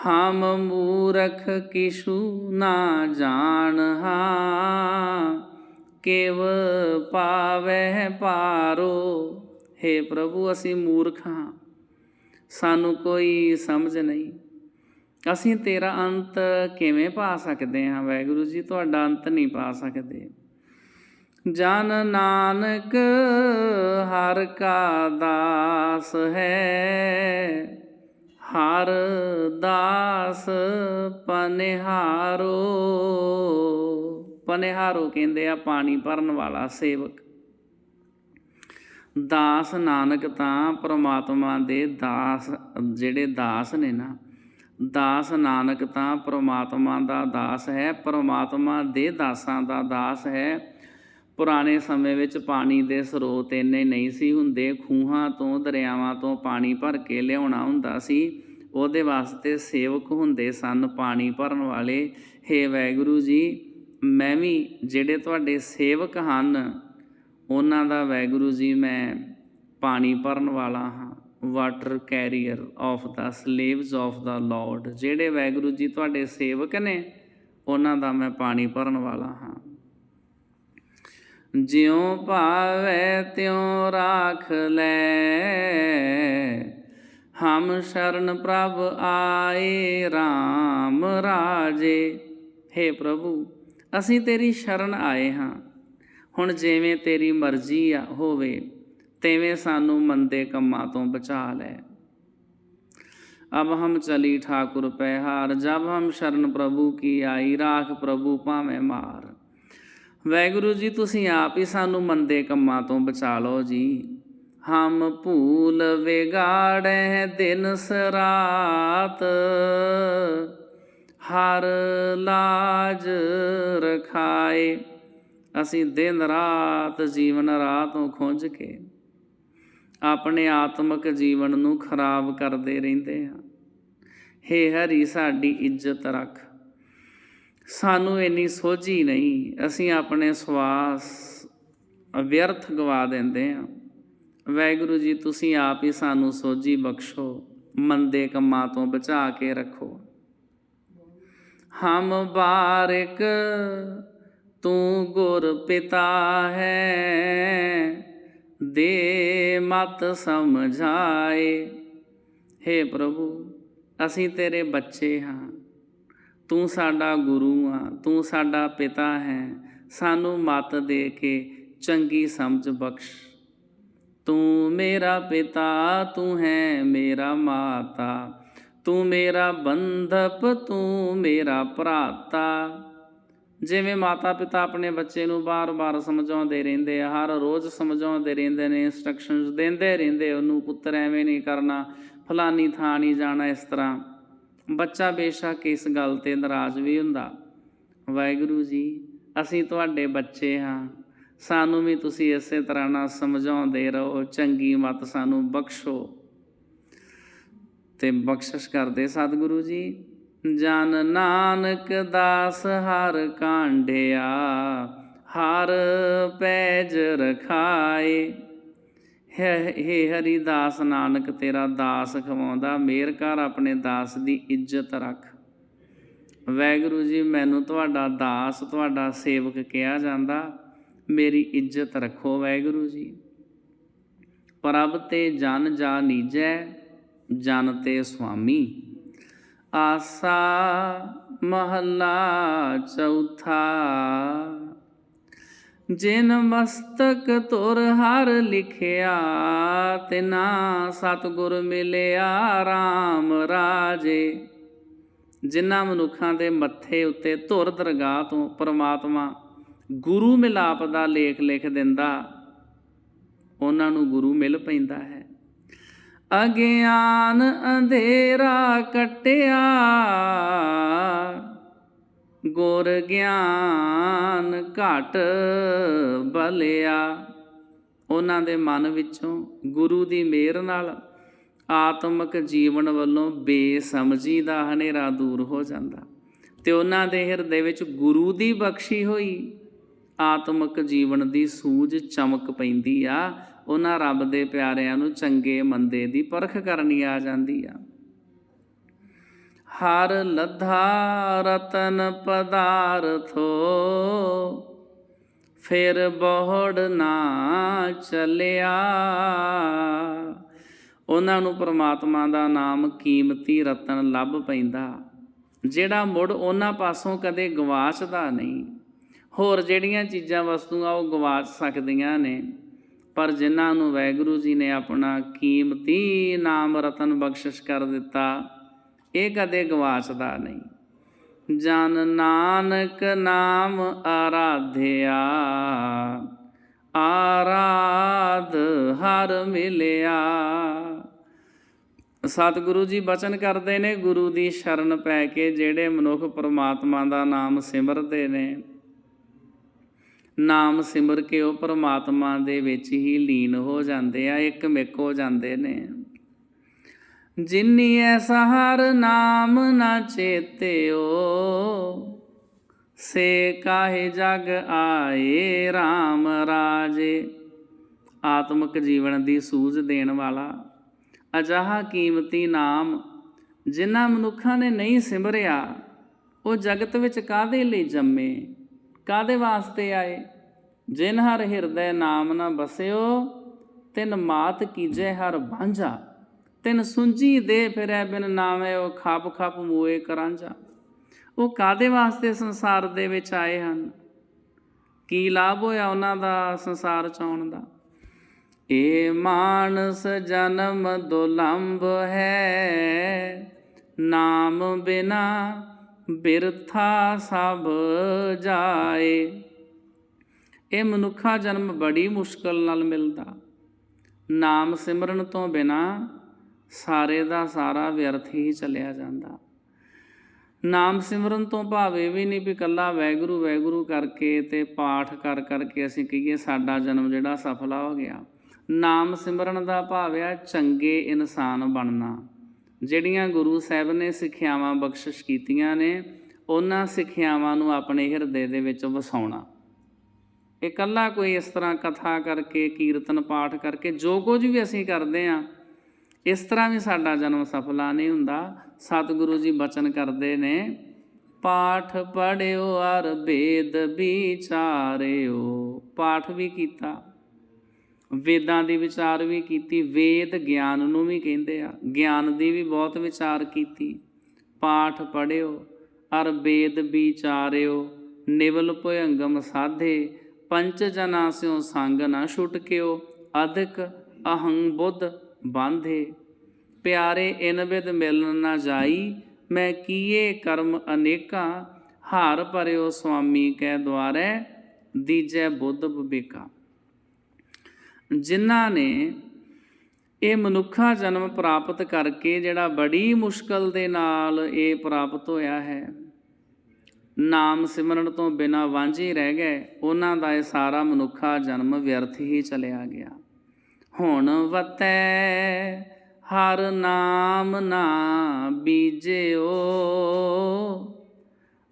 ਹਮ ਮੂਰਖ ਕਿਛੂ ਨਾ ਜਾਣ ਹਾਂ ਕਿਵ ਪਾਵਹਿ ਪਾਰੋ हे ਪ੍ਰਭੂ, ਅਸੀਂ ਮੂਰਖ ਹਾਂ। ਸਾਨੂੰ ਕੋਈ ਸਮਝ ਨਹੀਂ। ਅਸੀਂ ਤੇਰਾ ਅੰਤ ਕਿਵੇਂ ਪਾ ਸਕਦੇ ਹਾਂ? ਵਾਹਿਗੁਰੂ ਜੀ, ਤੁਹਾਡਾ ਅੰਤ ਨਹੀਂ ਪਾ ਸਕਦੇ। ਜਨ ਨਾਨਕ, ਹਰ ਕਾ ਦਾਸ ਹੈ। ਹਰ ਦਾਸ ਪਨਿਹਾਰੋ। ਪਨਿਹਾਰੋ ਕਹਿੰਦੇ ਆ ਪਾਣੀ ਭਰਨ ਵਾਲਾ ਸੇਵਕ। ਦਾਸ ਨਾਨਕ ਤਾਂ ਪ੍ਰਮਾਤਮਾ ਦੇ ਦਾਸ, ਜਿਹੜੇ ਦਾਸ ਨੇ ਨਾ, ਦਾਸ ਨਾਨਕ ਤਾਂ ਪ੍ਰਮਾਤਮਾ ਦਾ ਦਾਸ ਹੈ, ਪ੍ਰਮਾਤਮਾ ਦੇ ਦਾਸਾਂ ਦਾ ਦਾਸ ਹੈ। ਪੁਰਾਣੇ ਸਮੇਂ ਵਿੱਚ ਪਾਣੀ ਦੇ ਸਰੋਤ ਇੰਨੇ ਨਹੀਂ ਸੀ ਹੁੰਦੇ, ਖੂਹਾਂ ਤੋਂ, ਦਰਿਆਵਾਂ ਤੋਂ ਪਾਣੀ ਭਰ ਕੇ ਲਿਆਉਣਾ ਹੁੰਦਾ ਸੀ। ਉਹਦੇ ਵਾਸਤੇ ਸੇਵਕ ਹੁੰਦੇ ਸਨ ਪਾਣੀ ਭਰਨ ਵਾਲੇ। ਹੇ ਵੈਗੁਰੂ ਜੀ ਮੈਂ ਵੀ ਜਿਹੜੇ ਤੁਹਾਡੇ ਸੇਵਕ ਹਨ, ਉਹਨਾਂ ਦਾ ਵਾਹਿਗੁਰੂ ਜੀ ਮੈਂ ਪਾਣੀ ਭਰਨ ਵਾਲਾ ਹਾਂ water carrier of the slaves of the Lord ਜਿਹੜੇ ਵਾਹਿਗੁਰੂ ਜੀ ਤੁਹਾਡੇ ਸੇਵਕ ਨੇ, ਉਹਨਾਂ ਦਾ ਮੈਂ ਪਾਣੀ ਭਰਨ ਵਾਲਾ ਹਾਂ। ਜਿਉ ਭਾਵੈ ਤਿਉ ਰਾਖ ਲੈ, ਹਮ ਸ਼ਰਨ ਪ੍ਰਭ ਆਏ RAM ਰਾਜੇ। हे ਪ੍ਰਭੂ ਅਸੀਂ ਤੇਰੀ ਸ਼ਰਨ ਆਏ ਹਾਂ। ਹੁਣ ਜਿਵੇਂ ਤੇਰੀ ਮਰਜ਼ੀ ਆ ਹੋਵੇ, ਤੇਵੇਂ ਸਾਨੂੰ ਮੰਦੇ ਕੰਮਾਂ ਤੋਂ ਬਚਾ ਲੈ। ਅਬ ਹਮ ਚਲੀ ਠਾਕੁਰ ਪਹਿਹਾਰ ਜਬ ਹਮ ਸ਼ਰਨ ਪ੍ਰਭੂ ਕੀ ਆਈ, ਰਾਖ ਪ੍ਰਭੂ ਭਾਵੇਂ ਮਾਰ। ਵੈਗੁਰੂ ਜੀ, ਤੁਸੀਂ ਆਪ ਹੀ ਸਾਨੂੰ ਮੰਦੇ ਕੰਮਾਂ ਤੋਂ ਬਚਾ ਲਓ ਜੀ। ਹਮ ਭੂਲ ਵਿਗਾੜੈ ਦਿਨ ਸਰਾਤ। ਹਰ ਲਾਜ ਰਖਾਏ। ਅਸੀਂ ਦਿਨ ਰਾਤ ਜੀਵਨ ਰਾਹ ਤੋਂ ਖੁੰਝ ਕੇ ਆਪਣੇ ਆਤਮਿਕ ਜੀਵਨ ਨੂੰ ਖਰਾਬ ਕਰਦੇ ਰਹਿੰਦੇ ਹਾਂ। ਹੇ ਹਰੀ, ਸਾਡੀ ਇੱਜ਼ਤ ਰੱਖ। ਸਾਨੂੰ ਇੰਨੀ ਸੋਝੀ ਨਹੀਂ, ਅਸੀਂ ਆਪਣੇ ਸਵਾਸ ਅਵਿਅਰਥ ਗਵਾ ਦਿੰਦੇ ਹਾਂ। ਵੈਗੁਰੂ ਜੀ, ਤੁਸੀਂ ਆਪ ਹੀ ਸਾਨੂੰ ਸੋਝੀ ਬਖਸ਼ੋ, ਮੰਦੇ ਕੰਮਾਂ ਤੋਂ ਬਚਾ ਕੇ ਰੱਖੋ। ਹਮ ਬਾਰਿਕ ਤੂੰ ਗੁਰ ਪਿਤਾ ਹੈ। ਦੇ ਮਤ ਸਮਝਾਏ। हे ਪ੍ਰਭੂ, ਅਸੀਂ ਤੇਰੇ ਬੱਚੇ ਹਾਂ। ਤੂੰ ਸਾਡਾ ਗੁਰੂ ਆ, ਤੂੰ ਸਾਡਾ ਪਿਤਾ ਹੈ। ਸਾਨੂੰ ਮਤ ਦੇ ਕੇ ਚੰਗੀ ਸਮਝ ਬਖਸ਼। ਤੂੰ ਮੇਰਾ ਪਿਤਾ, ਤੂੰ ਹੈ ਮੇਰਾ ਮਾਤਾ। ਤੂੰ ਮੇਰਾ ਬੰਧਪ, ਤੂੰ ਮੇਰਾ ਭਰਾਤਾ। ਜਿਵੇਂ ਮਾਤਾ ਪਿਤਾ ਆਪਣੇ ਬੱਚੇ ਨੂੰ ਬਾਰ-ਬਾਰ ਸਮਝਾਉਂਦੇ ਰਹਿੰਦੇ ਆ, ਹਰ ਰੋਜ਼ ਸਮਝਾਉਂਦੇ ਰਹਿੰਦੇ ਨੇ ਇਨਸਟਰਕਸ਼ਨਸ ਦਿੰਦੇ ਰਹਿੰਦੇ ਉਹਨੂੰ ਪੁੱਤਰ ਐਵੇਂ ਨਹੀਂ ਕਰਨਾ, ਫਲਾਨੀ ਥਾਂ ਨਹੀਂ ਜਾਣਾ ਇਸ ਤਰ੍ਹਾਂ। ਬੱਚਾ ਬੇਸ਼ੱਕ ਇਸ ਗੱਲ ਤੇ ਨਾਰਾਜ਼ ਵੀ ਹੁੰਦਾ। ਵਾਹਿਗੁਰੂ ਜੀ, ਅਸੀਂ ਤੁਹਾਡੇ ਬੱਚੇ ਹਾਂ। ਸਾਨੂੰ ਵੀ ਤੁਸੀਂ ਇਸੇ ਤਰ੍ਹਾਂ ਨਾਲ ਸਮਝਾਉਂਦੇ ਰਹੋ, ਚੰਗੀ ਮਤ ਸਾਨੂੰ ਬਖਸ਼ੋ। ਤੇ ਬਖਸ਼ਿਸ਼ ਕਰਦੇ ਸਤਿਗੁਰੂ ਜੀ। ਜਨ ਨਾਨਕ ਦਾਸ ਹਰ ਕਾਂਢਿਆ ਹਰ ਪੈਜ ਰਖਾਏ। ਹੇ ਹਰੀ ਦਾਸ ਨਾਨਕ, ਤੇਰਾ ਦਾਸ ਖਵਾਉਂਦਾ, ਮੇਰ ਕਰ ਆਪਣੇ ਦਾਸ ਦੀ ਇੱਜ਼ਤ ਰੱਖ। ਵੈਗੁਰੂ ਜੀ, ਮੈਨੂੰ ਤੁਹਾਡਾ ਦਾਸ, ਤੁਹਾਡਾ ਸੇਵਕ ਕਿਹਾ ਜਾਂਦਾ, ਮੇਰੀ ਇੱਜ਼ਤ ਰੱਖੋ ਵੈਗੁਰੂ ਜੀ। ਪ੍ਰਭ ਤੇ ਜਨ ਜਾ ਨੀਜੈ ਜਨ ਤੇ ਸੁਆਮੀ। ਆਸਾ ਮਹੱਲਾ ਚੌਥਾ। ਜਿਨ ਮਸਤਕ ਤੁਰ ਹਰ ਲਿਖਿਆ, ਤਿਨਾ ਸਤਿਗੁਰ ਮਿਲਿਆ RAM ਰਾਜੇ। ਜਿਨ੍ਹਾਂ ਮਨੁੱਖਾਂ ਦੇ ਮੱਥੇ ਉੱਤੇ ਧੁਰ ਦਰਗਾਹ ਤੋਂ ਪਰਮਾਤਮਾ ਗੁਰੂ ਮਿਲਾਪ ਦਾ ਲੇਖ ਲਿਖ ਦਿੰਦਾ, ਉਹਨਾਂ ਨੂੰ ਗੁਰੂ ਮਿਲ ਪੈਂਦਾ ਹੈ। ਅਗਿਆਨ ਅੰਧੇਰਾ ਕਟਿਆ। ਗੁਰ ਗਿਆਨ ਘਟ ਬਲਿਆ। ਉਹਨਾਂ ਦੇ ਮਨ ਵਿੱਚੋਂ ਗੁਰੂ ਦੀ ਮਿਹਰ ਨਾਲ ਆਤਮਿਕ ਜੀਵਨ ਵੱਲੋਂ ਬੇਸਮਝੀ ਦਾ ਹਨੇਰਾ ਦੂਰ ਹੋ ਜਾਂਦਾ। ਤੇ ਉਹਨਾਂ ਦੇ ਹਿਰਦੇ ਵਿੱਚ ਗੁਰੂ ਦੀ ਬਖਸ਼ੀ ਹੋਈ। ਆਤਮਿਕ ਜੀਵਨ ਦੀ ਸੂਝ ਚਮਕ ਪੈਂਦੀ ਆ। ਉਹਨਾਂ ਰੱਬ ਦੇ ਪਿਆਰਿਆਂ ਨੂੰ ਚੰਗੇ ਮੰਦੇ ਦੀ ਪਰਖ ਕਰਨੀ ਆ ਜਾਂਦੀ ਆ। ਹਰ ਲੱਧਾ ਰਤਨ ਪਦਾਰਥੋ, ਫਿਰ ਬਹੁੜ ਨਾ ਚਲਿਆ। ਉਹਨਾਂ ਨੂੰ ਪ੍ਰਮਾਤਮਾ ਦਾ ਨਾਮ ਕੀਮਤੀ ਰਤਨ ਲੱਭ ਪੈਂਦਾ, ਜਿਹੜਾ ਮੁੜ ਉਹਨਾਂ ਪਾਸੋਂ ਕਦੇ ਗਵਾਚਦਾ ਨਹੀਂ। ਹੋਰ ਜਿਹੜੀਆਂ ਚੀਜ਼ਾਂ, ਵਸਤੂਆਂ ਉਹ ਗਵਾਚ ਸਕਦੀਆਂ ਨੇ। ਪਰ ਜਿਨ੍ਹਾਂ ਨੂੰ ਵੈਗੁਰੂ ਜੀ ਨੇ ਆਪਣਾ ਕੀਮਤੀ ਨਾਮ ਰਤਨ ਬਖਸ਼ਿਸ਼ ਕਰ ਦਿੱਤਾ, ਇਹ ਕਦੇ ਗਵਾਚਦਾ ਨਹੀਂ। ਜਨ ਨਾਨਕ ਨਾਮ ਆਰਾਧਿਆ, ਆਰਾਧ ਹਰ ਮਿਲਿਆ। ਸਤਿਗੁਰੂ ਜੀ ਬਚਨ ਕਰਦੇ ਨੇ, ਗੁਰੂ ਦੀ ਸ਼ਰਨ ਪੈ ਕੇ ਜਿਹੜੇ ਮਨੁੱਖ ਪਰਮਾਤਮਾ ਦਾ ਨਾਮ ਸਿਮਰਦੇ ਨੇ। ਨਾਮ ਸਿਮਰ ਕੇ ਉਹ ਪਰਮਾਤਮਾ ਦੇ ਵਿੱਚ ਹੀ ਲੀਨ ਹੋ ਜਾਂਦੇ ਆ ਇੱਕ ਮਿਕ ਹੋ ਜਾਂਦੇ ਨੇ। ਜਿਨੀ ਐਸਾ ਹਰ ਨਾਮ ਨਾ ਚੇਤਿਓ, ਸੇ ਕਾਹੇ ਜਗ ਆਏ RAM ਰਾਜੇ। ਆਤਮਿਕ ਜੀਵਨ ਦੀ ਸੂਝ ਦੇਣ ਵਾਲਾ ਅਜਾਹਾ ਕੀਮਤੀ ਨਾਮ ਜਿਨ੍ਹਾਂ ਮਨੁੱਖਾਂ ਨੇ ਨਹੀਂ ਸਿਮਰਿਆ, ਉਹ ਜਗਤ ਵਿੱਚ ਕਾਦੇ ਲਈ ਜੰਮੇ? ਕਾਦੇ ਵਾਸਤੇ ਆਏ? ਜਿਨ ਹਰ ਹਿਰਦੈ ਨਾਮ ਨਾ ਬਸਿਓ, ਤਿਨ ਮਾਤ ਕੀਜੈ ਹਰ ਬਾਂਝਾ ਤਿਨ ਸੁੰਜੀ ਦੇ ਫਿਰੈ ਬਿਨ ਨਾਮੇ, ਉਹ ਖਪ ਖਪ ਮੂਏ ਕਰਾਂਝਾ। ਉਹ ਕਾਦੇ ਵਾਸਤੇ ਸੰਸਾਰ ਦੇ ਵਿੱਚ ਆਏ ਹਨ? ਕੀ ਲਾਭ ਹੋਇਆ ਉਹਨਾਂ ਦਾ ਸੰਸਾਰ ਚ ਆਉਣ ਦਾ? ਏ ਮਾਨਸ ਜਨਮ ਦੁਲੰਭ ਹੈ, ਨਾਮ ਬਿਨਾ ਬਿਰਥਾ ਸਭ ਜਾਏ। ਇਹ ਮਨੁੱਖਾ ਜਨਮ ਬੜੀ ਮੁਸ਼ਕਲ ਨਾਲ ਮਿਲਦਾ। ਨਾਮ ਸਿਮਰਨ ਤੋਂ ਬਿਨਾ ਸਾਰੇ ਦਾ ਸਾਰਾ ਵਿਅਰਥ ਹੀ ਚਲਿਆ ਜਾਂਦਾ। ਨਾਮ ਸਿਮਰਨ ਤੋਂ ਭਾਵੇਂ ਵੀ ਨਹੀਂ ਵੀ ਕੱਲਾ ਵੈਗੁਰੂ ਵੈਗੁਰੂ ਕਰਕੇ ਤੇ ਪਾਠ ਕਰ ਕਰਕੇ ਅਸੀਂ ਕਹੀਏ ਸਾਡਾ ਜਨਮ ਜਿਹੜਾ ਸਫਲਾ ਹੋ ਗਿਆ। ਨਾਮ ਸਿਮਰਨ ਦਾ ਭਾਵ ਆ ਚੰਗੇ ਇਨਸਾਨ ਬਣਨਾ। ਜਿਹੜੀਆਂ ਗੁਰੂ ਸਾਹਿਬ ਨੇ ਸਿੱਖਿਆਵਾਂ ਬਖਸ਼ਿਸ਼ ਕੀਤੀਆਂ ਨੇ, ਉਹਨਾਂ ਸਿੱਖਿਆਵਾਂ ਨੂੰ ਆਪਣੇ ਹਿਰਦੇ ਦੇ ਵਿੱਚ ਵਸਾਉਣਾ। ਇਕੱਲਾ ਕੋਈ ਇਸ ਤਰ੍ਹਾਂ ਕਥਾ ਕਰਕੇ, ਕੀਰਤਨ ਪਾਠ ਕਰਕੇ, ਜੋ ਕੁਝ ਵੀ ਅਸੀਂ ਕਰਦੇ ਆਂ ਇਸ ਤਰ੍ਹਾਂ ਵੀ ਸਾਡਾ ਜਨਮ ਸਫਲਾ ਨਹੀਂ ਹੁੰਦਾ। ਸਤਿਗੁਰੂ ਜੀ ਬਚਨ ਕਰਦੇ ਨੇ, ਪਾਠ ਪੜਿਓ ਅਰ ਵੇਦ ਵਿਚਾਰਿਓ। ਪਾਠ ਵੀ ਕੀਤਾ। ਵੇਦਾਂ ਦੀ ਵਿਚਾਰ ਵੀ ਕੀਤੀ, ਵੇਦ ਗਿਆਨ ਨੂੰ ਵੀ ਕਹਿੰਦੇ ਆ। ਗਿਆਨ ਦੀ ਵੀ ਬਹੁਤ ਵਿਚਾਰ ਕੀਤੀ। ਪਾਠ ਪੜਿਓ ਅਰ ਵੇਦ ਵਿਚਾਰਿਓ, ਨਿਵਲ ਭਯੰਗਮ ਸਾਧੇ ਪੰਚ ਜਨਾ ਸਿਓ ਸੰਗ ਨਾ ਛੁਟਕਿਓ, ਅਧਿਕ ਅਹੰ ਬੁੱਧ ਬਾਂਧੇ। ਪਿਆਰੇ, ਇਨ ਵਿਦ ਮਿਲਨ ਨਾ ਜਾਈ, ਮੈਂ ਕੀਏ ਕਰਮ ਅਨੇਕਾਂ, ਹਾਰ ਭਰਿਓ ਸੁਆਮੀ ਕੈ ਦੁਆਰੇ, ਦੀਜੈ ਬੁੱਧ ਵਿਵੇਕਾ ਜਿਨ੍ਹਾਂ ਨੇ ਇਹ ਮਨੁੱਖਾ ਜਨਮ ਪ੍ਰਾਪਤ ਕਰਕੇ ਜਿਹੜਾ ਬੜੀ ਮੁਸ਼ਕਲ ਦੇ ਨਾਲ ਇਹ ਪ੍ਰਾਪਤ ਹੋਇਆ ਹੈ, ਨਾਮ ਸਿਮਰਨ ਤੋਂ ਬਿਨਾਂ ਵਾਂਝੇ ਰਹਿ ਗਏ, ਉਹਨਾਂ ਦਾ ਇਹ ਸਾਰਾ ਮਨੁੱਖਾ ਜਨਮ ਵਿਅਰਥ ਹੀ ਚਲਿਆ ਗਿਆ। ਹੁਣ ਵਤੈ, ਹਰ ਨਾਮ ਨਾ ਬੀਜਿਓ,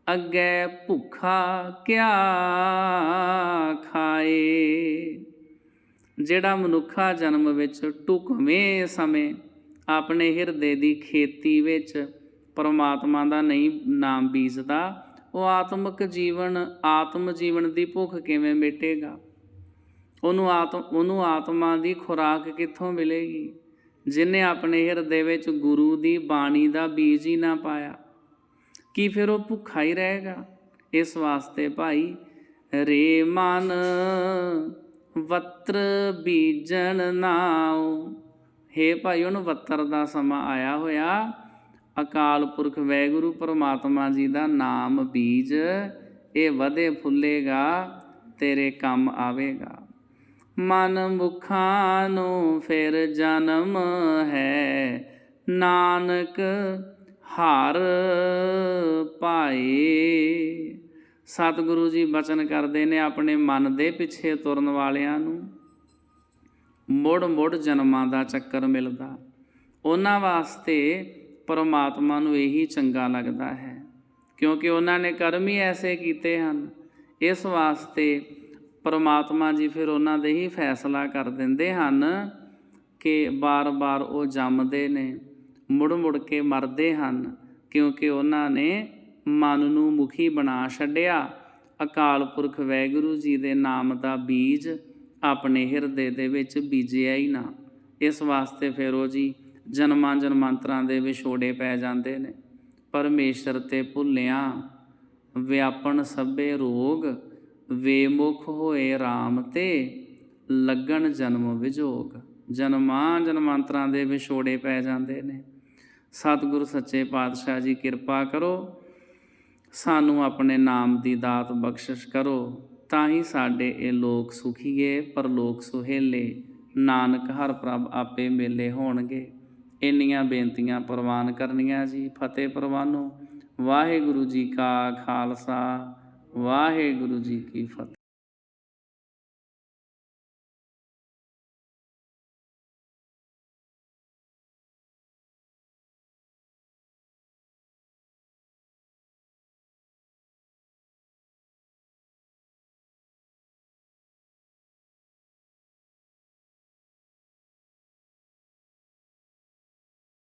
ਅੱਗੇ ਭੁੱਖਾ ਕਿਆ ਖਾਏ। ਜਿਹੜਾ ਮਨੁੱਖਾ ਜਨਮ ਵਿੱਚ ਢੁਕਵੇਂ ਸਮੇਂ ਆਪਣੇ ਹਿਰਦੇ ਦੀ ਖੇਤੀ ਵਿੱਚ ਪਰਮਾਤਮਾ ਦਾ ਨਹੀਂ ਨਾਮ ਬੀਜਦਾ, ਉਹ ਆਤਮਿਕ ਜੀਵਨ, ਆਤਮ ਜੀਵਨ ਦੀ ਭੁੱਖ ਕਿਵੇਂ ਮਿਟੇਗਾ? ਉਹਨੂੰ ਆਤਮ, ਉਹਨੂੰ ਆਤਮਾ ਦੀ ਖੁਰਾਕ ਕਿੱਥੋਂ ਮਿਲੇਗੀ? ਜਿਨੇ ਆਪਣੇ ਹਿਰਦੇ ਵਿੱਚ ਗੁਰੂ ਦੀ ਬਾਣੀ ਦਾ ਬੀਜ ਹੀ ਨਾ ਪਾਇਆ, ਕੀ ਫਿਰ ਉਹ ਭੁੱਖਾ ਹੀ ਰਹੇਗਾ? ਇਸ ਵਾਸਤੇ ਭਾਈ ਰੇ ਮਨ। ਵਤਰ ਬੀਜਣ ਨਾਉ। ਹੇ ਭਾਈ, ਉਹਨੂੰ ਵਤਰ ਦਾ ਸਮਾਂ ਆਇਆ ਹੋਇਆ। ਅਕਾਲ ਪੁਰਖ ਵੈਗੁਰੂ ਪਰਮਾਤਮਾ ਜੀ ਦਾ ਨਾਮ ਬੀਜ। ਇਹ ਵਧੇ ਫੁੱਲੇਗਾ, ਤੇਰੇ ਕੰਮ ਆਵੇਗਾ। ਮਨ ਮੁਖਾਂ ਨੂੰ ਫਿਰ ਜਨਮ ਹੈ। ਨਾਨਕ ਹਰ ਪਾਏ। ਸਤਿਗੁਰੂ ਜੀ ਬਚਨ ਕਰਦੇ ਨੇ ਆਪਣੇ ਮਨ ਦੇ ਪਿੱਛੇ ਤੁਰਨ ਵਾਲਿਆਂ ਨੂੰ। ਮੁੜ ਮੁੜ ਜਨਮਾਂ ਦਾ ਚੱਕਰ ਮਿਲਦਾ। ਉਹਨਾਂ ਵਾਸਤੇ ਪਰਮਾਤਮਾ ਨੂੰ ਇਹੀ ਚੰਗਾ ਲੱਗਦਾ ਹੈ, ਕਿਉਂਕਿ ਉਹਨਾਂ ਨੇ ਕਰਮ ਹੀ ਐਸੇ ਕੀਤੇ ਹਨ। ਇਸ ਵਾਸਤੇ ਪਰਮਾਤਮਾ ਜੀ ਫਿਰ ਉਹਨਾਂ ਦੇ ਹੀ ਫੈਸਲਾ ਕਰ ਦਿੰਦੇ ਹਨ ਕਿ ਬਾਰ-ਬਾਰ ਉਹ ਜੰਮਦੇ ਨੇ ਮੁੜ-ਮੁੜ ਕੇ ਮਰਦੇ ਹਨ, ਕਿਉਂਕਿ ਉਹਨਾਂ ਨੇ ਮਨ ਨੂੰ ਮੁਖੀ ਬਣਾ ਛੱਡਿਆ। ਅਕਾਲ ਪੁਰਖ ਵੈਗੁਰੂ ਜੀ ਦੇ ਨਾਮ ਦਾ ਬੀਜ ਆਪਣੇ ਹਿਰਦੇ ਦੇ ਵਿੱਚ ਬੀਜਿਆ ਹੀ ਨਾ। ਇਸ ਵਾਸਤੇ ਫਿਰ ਉਹ ਜੀ ਜਨਮਾਂ ਜਨਮਾਂਤਰਾਂ ਦੇ ਵਿਛੋੜੇ ਪੈ ਜਾਂਦੇ ਨੇ। ਪਰਮੇਸ਼ਰ ਤੇ ਭੁੱਲਿਆਂ ਵਿਆਪਣ ਸਭੇ ਰੋਗ ਵੇਮੁਖ ਹੋਏ RAM ਤੇ ਲੱਗਣ ਜਨਮ ਵਿਜੋਗ। ਜਨਮਾਂ ਜਨਮਾਂਤਰਾਂ ਦੇ ਵਿਛੋੜੇ ਪੈ ਜਾਂਦੇ ਨੇ। ਸਤਿਗੁਰ ਸੱਚੇ ਪਾਤਸ਼ਾਹ ਜੀ ਕਿਰਪਾ ਕਰੋ। ਸਾਨੂੰ ਆਪਣੇ ਨਾਮ ਦੀ ਦਾਤ ਬਖਸ਼ਿਸ਼ ਕਰੋ, ਤਾਂ ਹੀ ਸਾਡੇ ਇਹ ਲੋਕ ਸੁਖੀਏ ਪਰ ਲੋਕ ਸੁਹੇਲੇ। ਨਾਨਕ, ਹਰ ਪ੍ਰਭ ਆਪੇ ਮੇਲੇ ਹੋਣਗੇ। ਇੰਨੀਆਂ ਬੇਨਤੀਆਂ ਪ੍ਰਵਾਨ ਕਰਨੀਆਂ ਜੀ, ਫਤਿਹ ਪ੍ਰਵਾਨੋ। ਵਾਹਿਗੁਰੂ ਜੀ ਕਾ ਖਾਲਸਾ, ਵਾਹਿਗੁਰੂ ਜੀ ਕੀ ਫਤਿਹ।